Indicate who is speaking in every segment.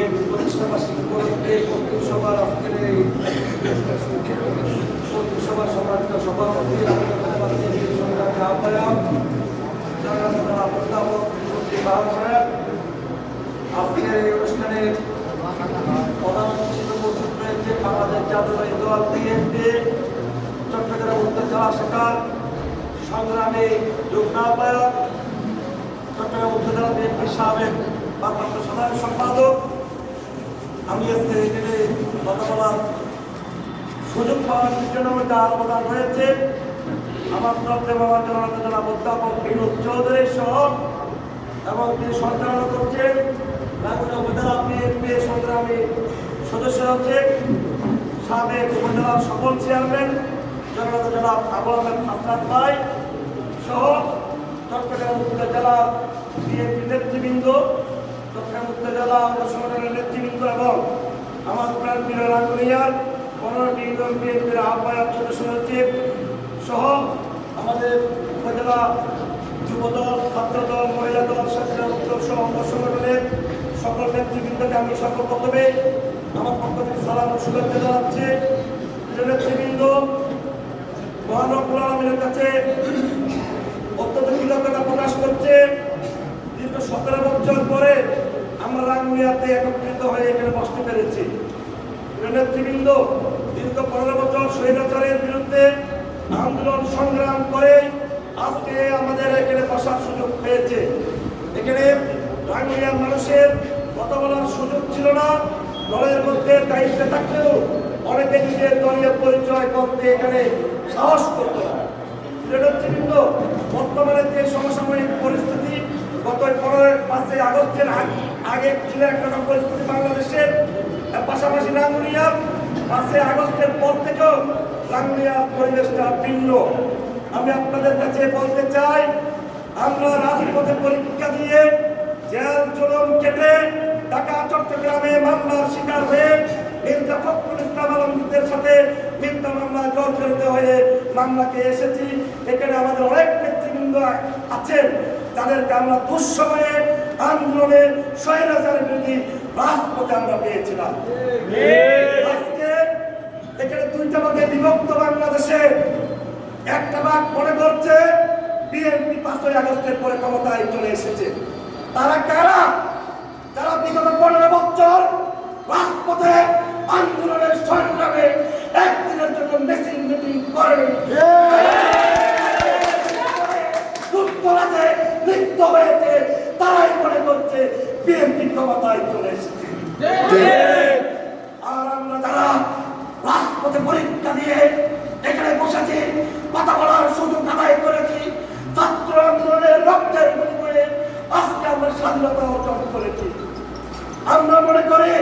Speaker 1: BNP প্রতিষ্ঠাবার্ষিকী সভার সভাপতি আহ্বায়ক আজকের এই অনুষ্ঠানে প্রধান উপস্থিত রয়েছে বাংলাদেশ জাতীয় দল বিএনপি চট্টগ্রাম উত্তর জেলা শাখার সংগ্রামী যুগ্ম আহ্বায়ক চট্টগ্রাম উপজেলা বিএনপি সাবেক সম্পাদক আমি আজকে এখানে কথা বলার সুযোগ পাওয়ার মধ্যে আহ্বান হয়েছে আমার শ্রদ্ধে বাবা জনতা জেলা অধ্যাপক বিনোদ চৌধুরী সহ এবং তিনি সঞ্চালনা করছেন। রাগুনা উপজেলা বিএনপি সংগ্রামী সদস্য হচ্ছে সাবেক উপজেলার সকল চেয়ারম্যান জনতা জেলা আবুল আহমেদ ভাই সহ চট্টগ্রাম উত্তর জেলা বিএনপি নেতৃবৃন্দ। চট্টগ্রাম উত্তর জেলা অঙ্গ সংগঠনের নেতৃবৃন্দ এবং আমার প্রাণ প্রিয় রাঙ্গুলিয়ার পনেরোটি ইউনিয়ন বিএনপির আহ্বায়ক সদস্য সচিব সহ আমাদের উপজেলা যুবদল, ছাত্রদল মহিলা দল স্বেচ্ছাসেবক দল সহ অঙ্গ সংগঠনের সকল নেতৃবৃন্দকে আমি সকল প্রথমে আমার পক্ষ থেকে সালাম ও শুভেচ্ছা জানাচ্ছি। নেতৃবৃন্দ মহানবুল আলমীর কাছে অত্যন্ত কৃতজ্ঞতা প্রকাশ করছে দীর্ঘ সতেরো বছর পরে আমরা রাঙ্গুনিয়াতে একত্রিত হয়ে এখানে বসতে পেরেছি। নেতৃবৃন্দ দীর্ঘ পনেরো বছর স্বৈরাচারের বিরুদ্ধে আন্দোলন সংগ্রাম করে আজকে আমাদের এখানে বসার সুযোগ পেয়েছে। এখানে রাঙ্গুনিয়ার মানুষের কথা বলার সুযোগ ছিল না। দলের মধ্যে দায়িত্বে থাকলেও অনেকে নিজের দলীয় পরিচয় করতে এখানে সাহস করত না। নেতৃবৃন্দ বর্তমানে যে সমসাময়িক পরিস্থিতি গত পনেরো পাঁচই আগস্টের আগ- ছিল একটা পরিস্থিতি বাংলাদেশের পাশাপাশি রাঙ্গুনিয়ার পাঁচই আগস্টের পর থেকেও রাঙ্গুনিয়ার পরিবেশটা ভিন্ন। আমি আপনাদের কাছে বলতে চাই, আমরা রাজপথে পরীক্ষা দিয়ে জেল, জুলুম কেটে ঢাকা, চট্টগ্রামে মামলার শিকার হয়ে মির্জা ফখরুল ইসলাম আলমগীরদের সাথে মিথ্যা মামলা জর্জরিত হয়ে মামলাকে এসেছি। এখানে আমাদের অনেক নেতৃবৃন্দ আছেন। তাদেরকে আমরা দুঃসময়ে আন্দোলনে স্বৈরাচারের বিরোধী রাজপথে আমরা পেয়েছিলাম। আজকে এখানে দুইটা ভাগে বিভক্ত বাংলাদেশে। একটা ভাগ মনে করছে বিএনপি পাঁচই আগস্টের পরে ক্ষমতায় চলে এসেছে। তারা কারা? যারা বিগত পনেরো বছর রাজপথে আন্দোলনের সংগ্রামে একদিনের জন্য মেশিন মিটিং করেনি যুক্তরাজ্যে লিপ্ত হয়েছে তারাই মনে করছে বিএনপি ক্ষমতায় চলে এসেছে। আর আমরা যারা রাজপথে পরীক্ষা দিয়ে এখানে বসেছি কথা বলার সুযোগ আদায় করেছি ছাত্র আন্দোলনের রক্তের বিনিময়ে আজকে আমরা স্বাধীনতা অর্জন করেছি। আমরা মনে করি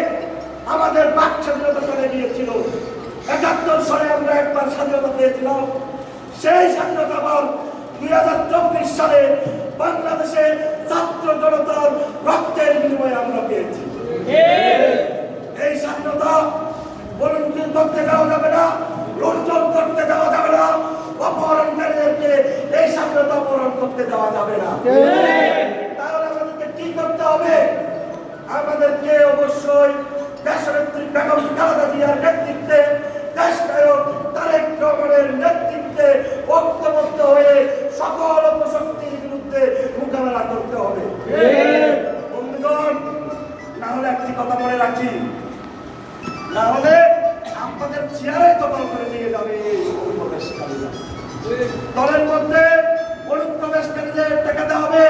Speaker 1: আমাদের বাক স্বাধীনতা চলে গিয়েছিল। একাত্তর সালে আমরা একবার স্বাধীনতা পেয়েছিলাম। সেই স্বাধীনতা আবার দুই হাজার চব্বিশ সালে বাংলাদেশে ছাত্র জনতার বিনিময়ে আমরা পেয়েছি। এই স্বাধীনতা বলুন করতে যাওয়া যাবে না লুণ্ঠন করতে যাওয়া যাবে না অপহরণকারীদেরকে এই স্বাধীনতা অপহরণ করতে যাওয়া যাবে না। তাহলে আমাদেরকে কি করতে হবে? আমাদেরকে অবশ্যই দেশনেত্রী বেগম খালেদা জিয়ার নেতৃত্বে দেশনায়ক তারেক রহমানের নেতৃত্বে ঐক্যবদ্ধ হয়ে সকল অপশক্তির বিরুদ্ধে মোকাবেলা করতে হবে। না হলে একটি কথা মনে রাখি। না হলে আপনাদের চেয়ারে দখল করে নিয়ে যাবে দলের মধ্যে অনুপ্রবেশকারীদের হবে।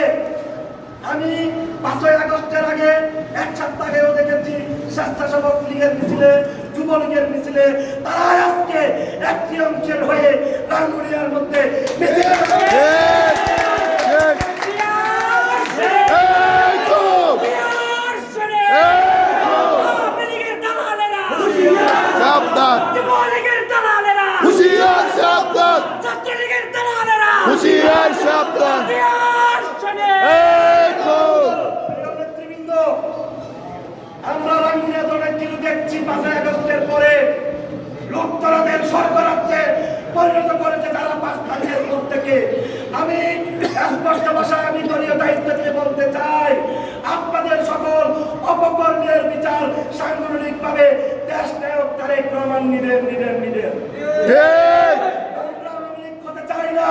Speaker 1: আমি পাঁচই আগস্টের আগে এক সপ্তাহ আগেও দেখেছি স্বেচ্ছাসেবক লীগের মিছিলে যুবলীগের মিছিলে তারা আজকে একটি অংশের হয়ে মধ্যে মিছিল আমরা রাঙ্গুনিয়া দলের আপনাদের সকল অপকর্মের বিচার সাংগঠনিকভাবে দেশ নায়ক তারেক
Speaker 2: রহমান
Speaker 1: নিবেন নিবেন নিবেন আমরা চাই না।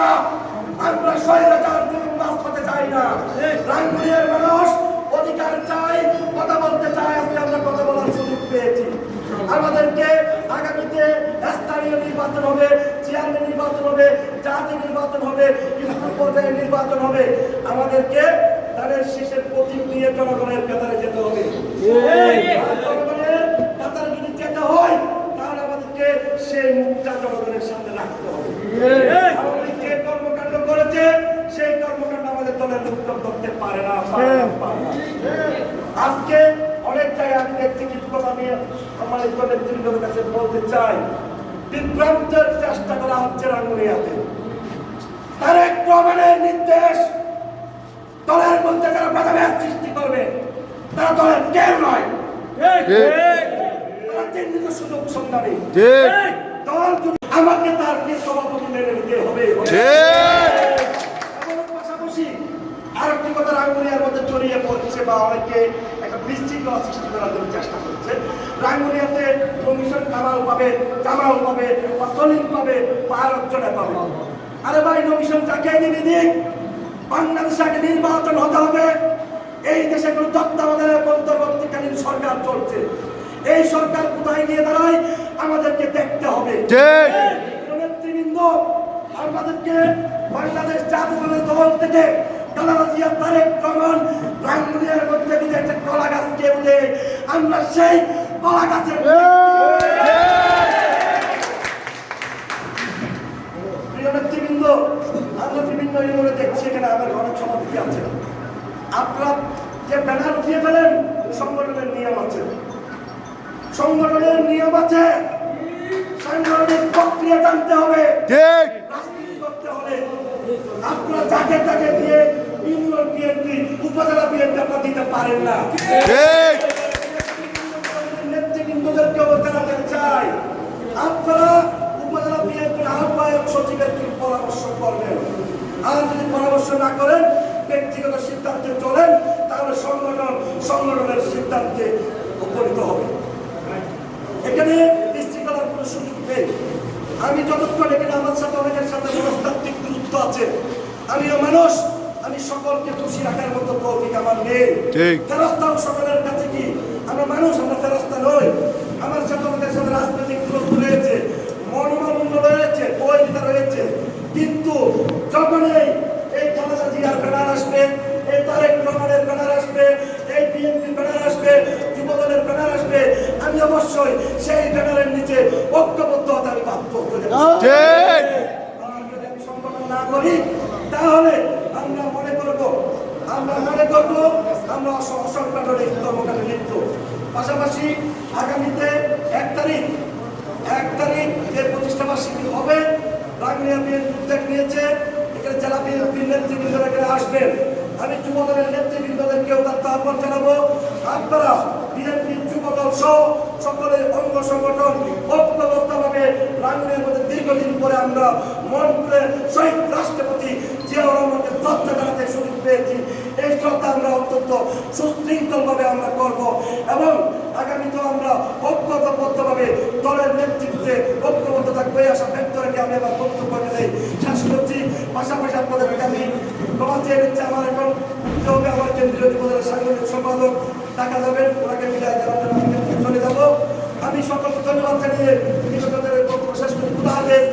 Speaker 1: আমরা স্বৈরাচার জুলুমবাজ হতে চাই না। রাঙ্গুলিয়ার মানুষ অধিকার চাই, কথা বলতে চাই, আজকে আমরা কথা বলার সুযোগ পেয়েছি। আমাদেরকে আগামীতে স্থানীয় নির্বাচন হবে, চেয়ারম্যান নির্বাচন হবে জাতীয় নির্বাচন হবে, স্কুল পর্যায়ে নির্বাচন হবে। আমাদেরকে তাদের শীষের প্রতীক নিয়ে জনগণের কাতারে যেতে হবে। জনগণের কাতারে যদি যেতে হয়, তাহলে আমাদেরকে সেই মুখটা জনগণের সামনে রাখতে হবে আমাদের যে কর্মকাণ্ড করেছে সেই কর্মকাণ্ড আমাদের দলের লোকজন করতে পারে না পারে না, পারে না। আজকে অনেক জায়গায় আমি দেখছি কিছু কথা কাছে বলতে চাই বিভ্রান্তের চেষ্টা করা হচ্ছে রাঙ্গুনিয়াতে। তারেক রহমানের নির্দেশ দলের মধ্যে যারা ভেদাভেদ সৃষ্টি করবে। তারা দলের কেউ নয়।
Speaker 2: ঠিক
Speaker 1: তারা চিহ্নিত সুযোগ সন্ধানী। দল আমাকে তার কে সভাপতি মেনে নিতে হবে
Speaker 2: ঠিক
Speaker 1: এমন পাশাপাশি আরেকটি কথা রাঙ্গুনিয়ার মধ্যে ছড়িয়ে পড়ছে বা অনেকে একটা বিশৃঙ্খলা সৃষ্টি করার জন্য চেষ্টা করছে। রাঙ্গুনিয়াতে কমিশন কামাল পাবে জামাল পাবে বা সলিম পাবে বা পাবে। আরে ভাই কমিশন যাকে দিবি দিক বাংলাদেশে আগে নির্বাচন হতে হবে। এই দেশে কোনো তত্ত্বাবধানের অন্তর্বর্তীকালীন সরকার চলছে। এই সরকার কোথায় গিয়ে দাঁড়ায় আমাদেরকে দেখতে হবে। নেতৃবৃন্দ আমাদেরকে বাংলাদেশ জাতীয় দল থেকে খালেদা জিয়া তারেক রহমান রাঙ্গুনিয়ার মধ্যে যদি একটা কলা গাছ কেউ দেয় আমরা সেই কলা গাছের নেতৃবৃন্দ আমরা বিভিন্ন ইউনিয়নে দেখছি এখানে আমার অনেক সভাপতি আছে। আপনারা যে ব্যানার উঠিয়ে ফেলেন সংগঠনের নিয়ম আছে। সংগঠনের নিয়ম আছে সাংগঠনিক প্রক্রিয়া জানতে হবে। রাজনীতি করতে আপনারা যাকে তাকে দিতে পারেন না। চাই। আপনারা উপজেলা বিএনপির আহ্বায়ক সচিবের কি পরামর্শ করবেন। আর যদি পরামর্শ না করেন ব্যক্তিগত সিদ্ধান্তে চলেন তাহলে সংগঠন সংগঠনের সিদ্ধান্তে উপনীত হবে। এখানে বিশৃঙ্খলার কোনো সুযোগ নেই। আমি যতক্ষণ এখানে আমার সাথে অনেকের সাথে মনস্তাত্ত্বিক দূরত্ব আছে আমিও মানুষ আমি সকলকে খুশি রাখার মতো তৌফিক আমার নেই।
Speaker 2: ঠিক।
Speaker 1: ফেরস্তাও সকলের কাছে কি? আমরা মানুষ আমরা ফেরস্তা নই। আমার সাথে সাথে রাজনৈতিক দূরত্ব রয়েছে মনোমালিন্য রয়েছে বৈধতা রয়েছে। কিন্তু যখন এই এই খালেদা জিয়ার ব্যানার আসবে এই তারেক রহমানের ব্যানার আসবে এই বিএনপির ব্যানার আসবে যুবদলের ব্যানার আসবে আমি অবশ্যই সেই ব্যানারের নিচে ঐক্যবদ্ধ হতে আমি বাধ্য যদি আমি সংগঠন না করি তাহলে আমরা মনে করব আমরা অস- অসংগঠনিক কর্মকাণ্ডে লিপ্ত। পাশাপাশি আগামীতে এক তারিখ এক তারিখ এর প্রতিষ্ঠা বার্ষিকী হবে, রাঙ্গুনিয়া বিএনপি উদ্যোগ নিয়েছে, এখানে জেলা বিএনপির নেতৃবৃন্দরা এখানে আসবেন। আমি যুবদলের নেতৃবৃন্দদেরকেও তার আহ্বান জানাব, আপনারা বিএনপির যুবদল সহ সকলের অঙ্গ সংগঠন ঐক্যবদ্ধভাবে রাঙ্গুনিয়ার মধ্যে দীর্ঘদিন পরে আমরা মন করে শহীদ রাষ্ট্রপতি জিয়াউর রহমানকে শ্রদ্ধা জানাতে সুযোগ পেয়েছি। এই শ্রদ্ধা আমরা অত্যন্ত সুশৃঙ্খলভাবে আমরা করব এবং আগামীতেও আমরা ঐক্যবদ্ধভাবে দলের নেতৃত্বে ঐক্যবদ্ধ থাকব আশা ব্যক্ত আমি আমার বক্তব্য নেই শেষ করছি। পাশাপাশি আপনাদেরকে আমি ক্ষমা চেয়ে আমার এখন উঠতে আমার কেন্দ্রীয় উপজেলার সম্পাদক টাকা যাবেন। ওনাকে যাব। আমি সকলকে ধন্যবাদ জানিয়ে কৃষকদের বক্তব্য শেষ করি খুদা হাফেজ